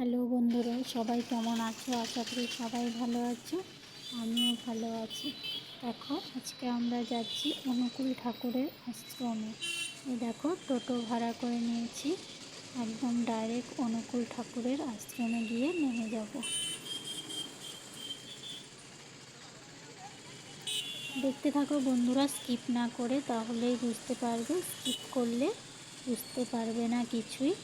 Hello বন্ধুরা, সবাই কেমন আছো? আশা করি সবাই ভালো আছো, আমিও ভালো আছি। দেখো, আজকে আমরা যাচ্ছি অনুকূল ঠাকুরের আশ্রমে। এই দেখো, টোটো ভাড়া করে নিয়েছি। একদম ডাইরেক্ট অনুকূল ঠাকুরের আশ্রমে গিয়ে নেমে যাব। দেখতে থাকো বন্ধুরা স্কিপ না করে তাহলেই বুঝতে পারবে। স্কিপ করলে বুঝতে পারবে না কিছুই।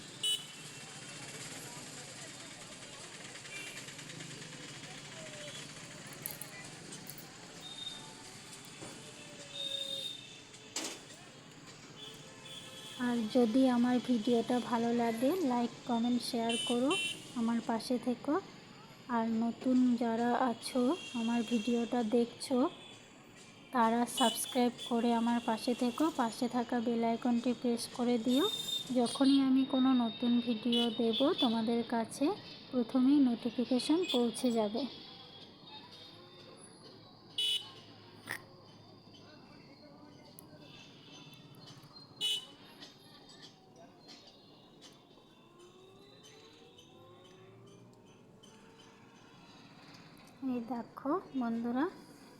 যদি আমার ভিডিওটা ভালো লাগে লাইক কমেন্ট শেয়ার করো আমার পাশে থেকো। আর নতুন যারা আছো, আমার ভিডিওটা দেখছ, তারা সাবস্ক্রাইব করে আমার পাশে থেকো। পাশে থাকা বেল আইকনটি প্রেস করে দিও। যখনই আমি কোনো নতুন ভিডিও দেব, তোমাদের কাছে প্রথমেই নোটিফিকেশন পৌঁছে যাবে। দেখো বন্ধুরা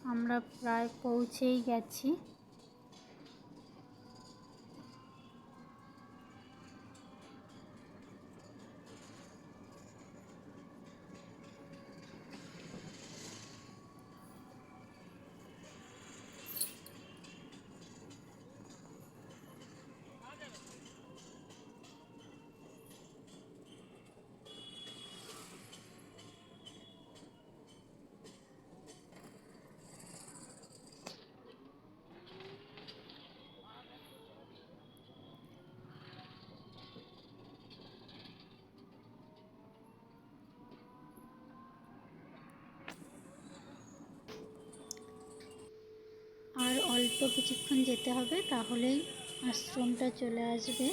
আমরা প্রায় পৌঁছেই গেছি। অল্প কিছুক্ষণ যেতে হবে তাহলেই আশ্রমটা চলে আসবে।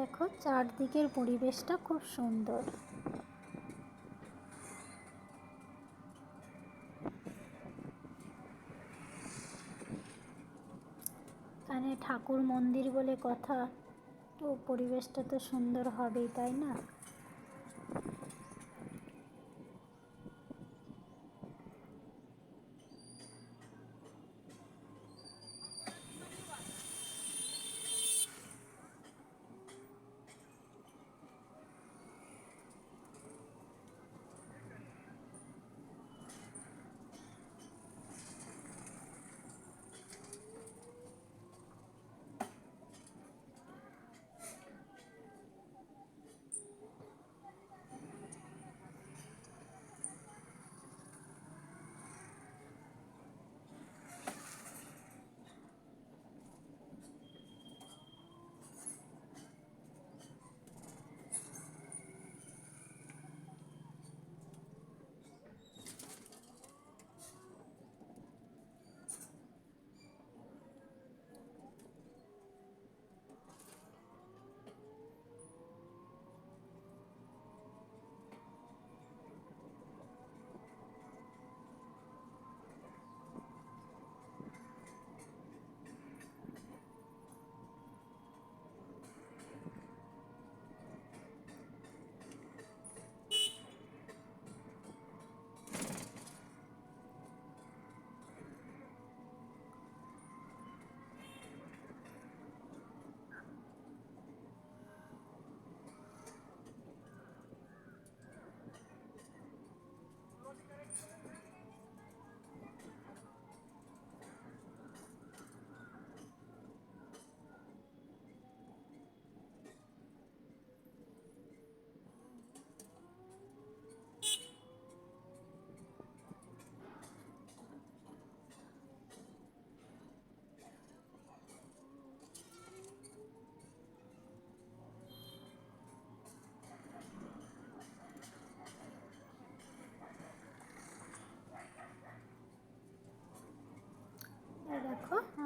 দেখো, চারদিকের পরিবেশটা খুব সুন্দর। এখানে ঠাকুর মন্দির বলে কথা, তো পরিবেশটা তো সুন্দর হবেই, তাই না?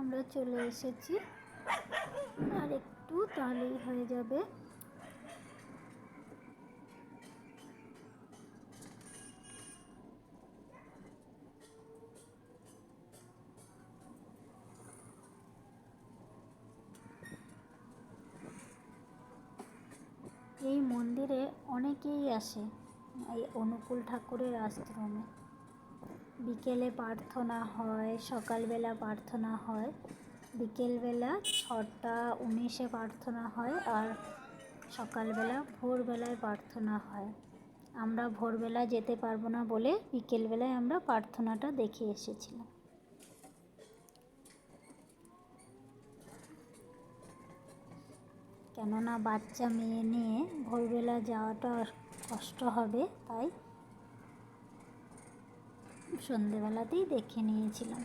আমরা চলে এসেছি। আর একটু তাহলেই হয়ে যাবে। এই মন্দিরে অনেকেই আসে, এই অনুকূল ঠাকুরের আশ্রমে। বিকেলে প্রার্থনা হয়, সকালবেলা প্রার্থনা হয়। বিকেলবেলা ছটা উনিশে প্রার্থনা হয় আর সকালবেলা ভোরবেলায় প্রার্থনা হয়। আমরা ভোরবেলা যেতে পারব না বলে বিকেলবেলায় আমরা প্রার্থনাটা দেখে এসেছিলাম। কেননা বাচ্চা মেয়ে নিয়ে ভোরবেলা যাওয়াটা কষ্ট হবে, তাই সন্ধেবেলাতেই দেখে নিয়েছিলাম।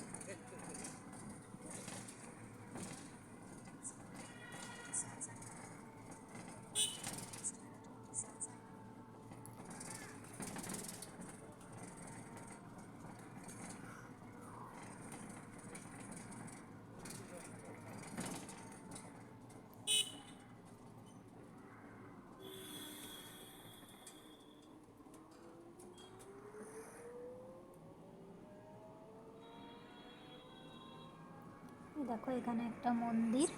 দেখো এখানে একটা মন্দির।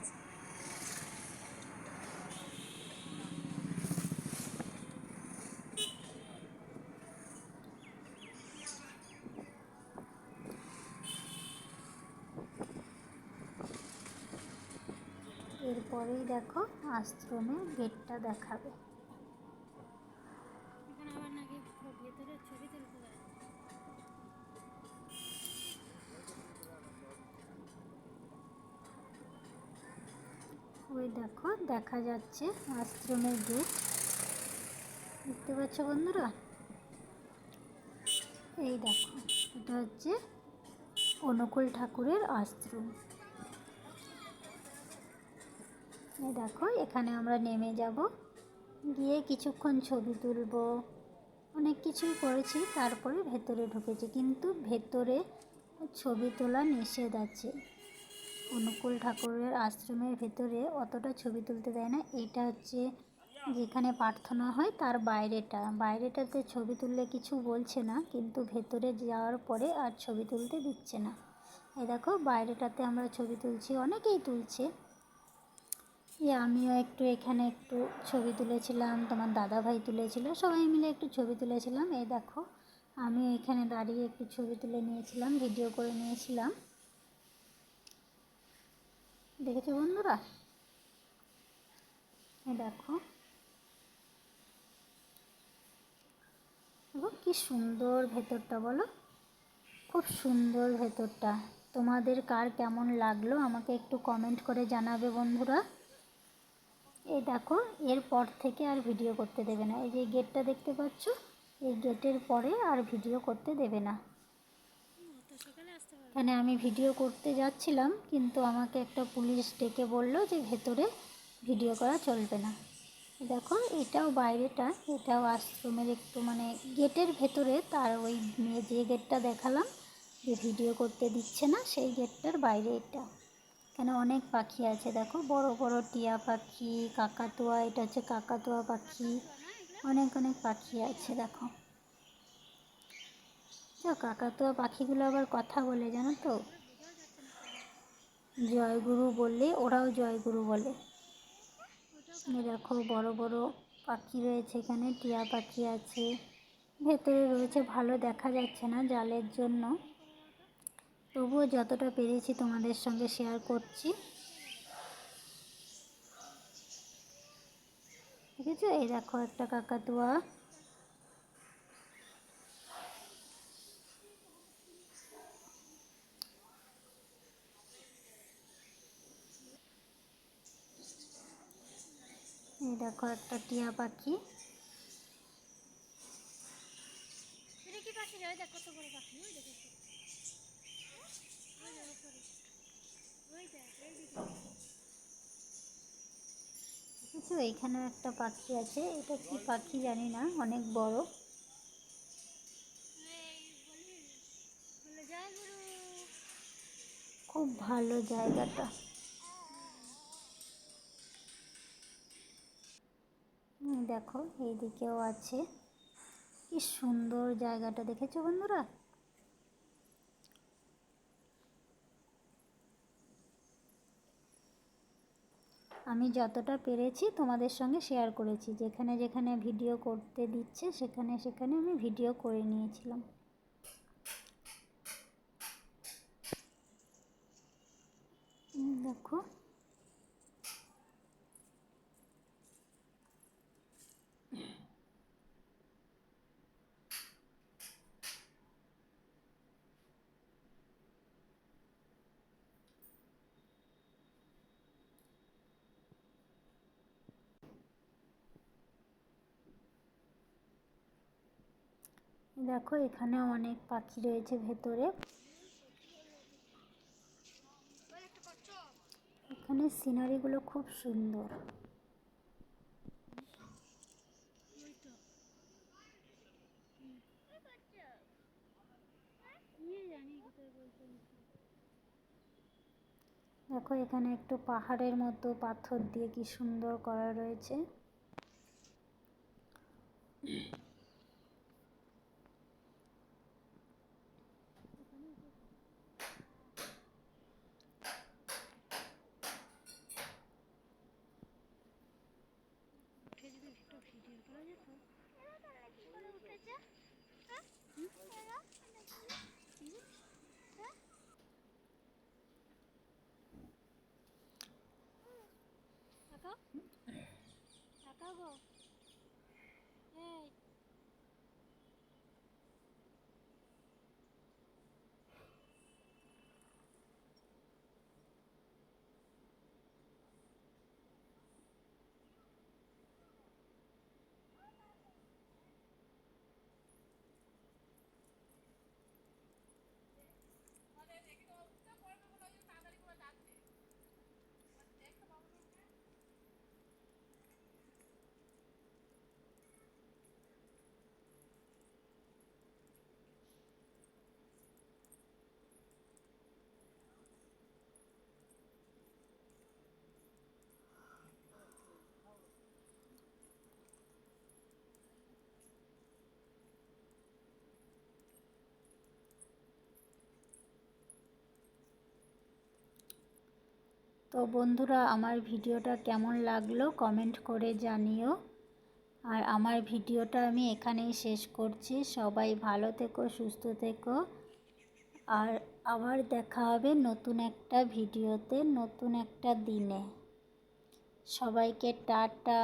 এরপরেই দেখো আশ্রমের গেটটা দেখাবে এখানে আবার নাকি ভেতরে ছবি তুলতে দেয় ওই দেখো যাচ্ছে, আশ্রমের গেট। দেখতে পাচ্ছ বন্ধুরা? এই দেখো, এটা হচ্ছে অনুকূল ঠাকুরের আশ্রম। এই দেখো, এখানে আমরা নেমে যাব। গিয়ে কিছুক্ষণ ছবি তুলব। অনেক কিছুই করেছি, তারপরে ভেতরে ঢুকেছি। কিন্তু ভেতরে ছবি তোলা নিষেধ আছে। অনুকূল ঠাকুরের আশ্রমের ভেতরে অতটা ছবি তুলতে দেয় না। এটা হচ্ছে যেখানে প্রার্থনা হয়, তার বাইরেটা। বাইরেটাতে ছবি তুললে কিছু বলছে না, কিন্তু ভেতরে যাওয়ার পরে আর ছবি তুলতে দিচ্ছে না। এই দেখো, বাইরেটাতে আমরা ছবি তুলছি, অনেকেই তুলছে। আমিও একটু এখানে একটু ছবি তুলেছিলাম, তোমার দাদা ভাই তুলেছিল, সবাই মিলে একটু ছবি তুলেছিলাম। এই দেখো আমি এখানে দাঁড়িয়ে একটু ছবি তুলে নিয়েছিলাম, ভিডিও করে নিয়েছিলাম। দেখেছ বন্ধুরা? দেখো। কি সুন্দর ভেতরটা, বলো। খুব সুন্দর ভেতরটা। তোমাদের কার কেমন লাগল আমাকে একটু কমেন্ট করে জানাবে বন্ধুরা। এই দেখো, এরপর থেকে আর ভিডিও করতে দেবে না। এই যে গেটটা দেখতে পাচ্ছ, এই গেটের পরে আর ভিডিও করতে দেবে না। এখানে আমি ভিডিও করতে যাচ্ছিলাম, কিন্তু আমাকে একটা পুলিশ ডেকে বলল যে ভেতরে ভিডিও করা চলবে না। দেখো, এটাও বাইরেটা, এটাও আশ্রমের একটু মানে গেটের ভেতরে, তার ওই যে গেটটা দেখালাম, যে ভিডিও করতে দিচ্ছে না, সেই গেটটার বাইরে এটা। এখানে অনেক পাখি আছে, দেখো, বড় বড় টিয়া পাখি, কাকাতুয়া, এটা হচ্ছে কাকাতুয়া পাখি, অনেক অনেক পাখি আছে, দেখো। তো কাকাতুয়া পাখিগুলো আবার কথা বলে, জানো তো? জয়গুরু বললে ওরাও জয়গুরু বলে। দেখো, বড় বড় পাখি রয়েছে এখানে, টিয়া পাখি আছে। ভেতরে রয়েছে, ভালো দেখা যাচ্ছে না জালের জন্য। তবুও যতটা পেরেছি তোমাদের সঙ্গে শেয়ার করছি। ঠিক আছে? এই দেখো একটা কাকাতুয়া এই দেখো একটা টিয়া পাখি এটা কি পাখি রে ওই দেখ কত বড় পাখি ওই দেখো ওই দেখ ওই দেখ এই দিকে দেখেছ এইখানে একটা পাখি আছে। এটা কি পাখি জানি না অনেক বড়। এই খুব ভালো জায়গাটা। দেখো, এইদিকেও আছে। কি সুন্দর জায়গাটা দেখেছ বন্ধুরা? আমি যতটা পেরেছি তোমাদের সঙ্গে শেয়ার করেছি। যেখানে যেখানে ভিডিও করতে দিচ্ছে, সেখানে সেখানে আমি ভিডিও করে নিয়েছিলাম। দেখো দেখো, এখানে অনেক পাখি রয়েছে ভেতরে। এখানে সিনারিগুলো খুব সুন্দর। দেখো, এখানে একটু পাহাড়ের মতো পাথর দিয়ে কি সুন্দর করা রয়েছে। তাকাও টাকা গো। তো বন্ধুরা, আমার ভিডিওটা কেমন লাগল কমেন্ট করে জানিও। আর আমার ভিডিওটা আমি এখানেই শেষ করছি। সবাই ভালো থেকো, সুস্থ থেকো। আর আবার দেখা হবে নতুন একটা ভিডিওতে, নতুন একটা দিনে। সবাইকে টাটা।